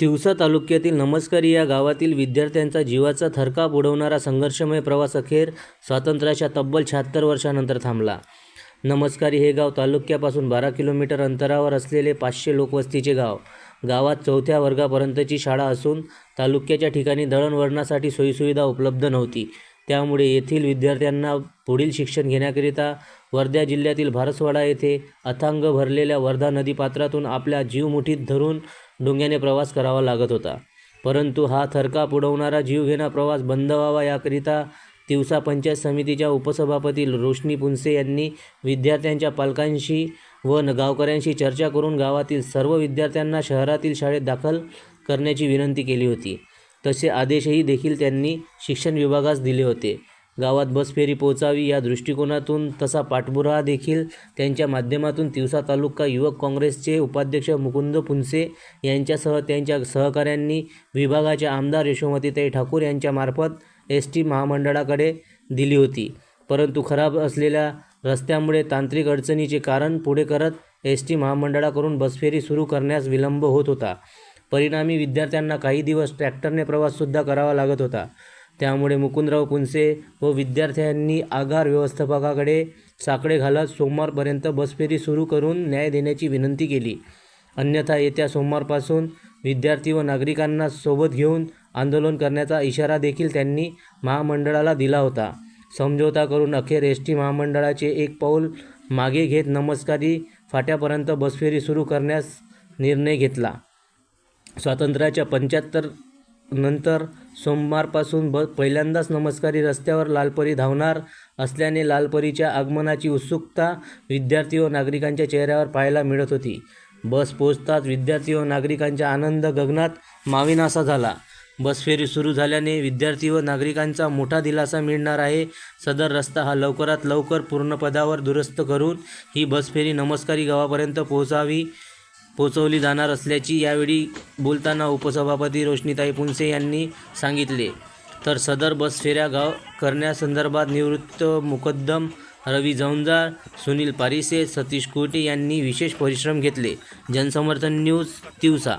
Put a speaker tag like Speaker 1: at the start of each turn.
Speaker 1: तिवसा तालुक्यातील नमस्कारी या गावातील विद्यार्थ्यांचा जीवाचा थरकाप उडवणारा संघर्षमय प्रवास अखेर स्वातंत्र्याच्या तब्बल शहात्तर वर्षानंतर थांबला. नमस्कारी हे गाव तालुक्यापासून बारा किलोमीटर अंतरावर असलेले पाचशे लोकवस्तीचे गाव. गावात चौथ्या वर्गापर्यंतची शाळा असून तालुक्याच्या ठिकाणी दळणवळणासाठी सोयीसुविधा उपलब्ध नव्हती. त्यामुळे येथील विद्यार्थ्यांना पुढील शिक्षण घेण्याकरिता वर्धा जिल्ह्यातील भारसवाडा येथे अथांग भरलेल्या वर्धा नदीपात्रातून आपल्या जीव मुठीत धरून डोंग्याने प्रवास करावा लागत होता. परंतु हा थरकाप उडवणारा जीवघेणा प्रवास बंद व्हावा याकरिता तिवसा पंचायत समितीच्या उपसभापती रोशनी पुनसे यांनी विद्यार्थ्यांच्या पालकांशी व न- गावकऱ्यांशी चर्चा करून गावातील सर्व विद्यार्थ्यांना शहरातील शाळेत दाखल करण्याची विनंती केली होती. तसे आदेशही देखील त्यांनी शिक्षण विभागास दिले होते. गावात बस फेरी पोहोचावी या दृष्टिकोनातून तसा पाठपुरावा देखील त्यांच्या माध्यमातून तिवसा तालुका युवक काँग्रेसचे उपाध्यक्ष मुकुंद पुनसे यांच्यासह त्यांच्या सहकाऱ्यांनी विभागाच्या आमदार यशोमतीताई ठाकूर यांच्यामार्फत एस टी महामंडळाकडे दिली होती. परंतु खराब असलेल्या रस्त्यामुळे तांत्रिक अडचणीचे कारण पुढे करत एस टी महामंडळाकडून बसफेरी सुरू करण्यास विलंब होत होता. परिणामी विद्यार्थ्यांना काही दिवस ट्रॅक्टरने प्रवाससुद्धा करावा लागत होता. त्यामुळे मुकुंदराव पुंसे व विद्यार्थ्यांनी आगार व्यवस्थापकाकडे साकडे घालत सोमवारपर्यंत बसफेरी सुरू करून न्याय देण्याची विनंती केली. अन्यथा येत्या सोमवारपासून विद्यार्थी व नागरिकांना सोबत घेऊन आंदोलन करण्याचा इशारा देखील त्यांनी महामंडळाला दिला होता. समझोता करून अखेर एस टी महामंडळाचे एक पाऊल मागे घेत नमस्कारी फाट्यापर्यंत बसफेरी सुरू करण्यास निर्णय घेतला. स्वातंत्र्याच्या पंच्याहत्तर नंतर सोमवारपासून ब पहिल्यांदाच नमस्कारी रस्त्यावर लालपरी धावणार असल्याने लालपरीच्या आगमनाची उत्सुकता विद्यार्थी व नागरिकांच्या चेहऱ्यावर पाहायला मिळत होती. बस पोचताच विद्यार्थी व नागरिकांचा आनंद गगनात माविनासा झाला. बस फेरी सुरू झाल्याने विद्यार्थी व नागरिकांचा मोठा दिलासा मिळणार आहे. सदर रस्ता हा लवकरात लवकर पूर्णपदावर दुरुस्त करून ही बसफेरी नमस्कारी गावापर्यंत पोहोचावी. पोचवली जाणार असल्याची यावेळी बोलताना उपसभापती रोशनीताई पुंसे यांनी सांगितले. तर सदर बस फेऱ्या गाव करण्यासंदर्भात निवृत्त मुकद्दम रवी जौंजार सुनील पारिसे सतीश कोटे यांनी विशेष परिश्रम घेतले. जनसमर्थन न्यूज तिवसा.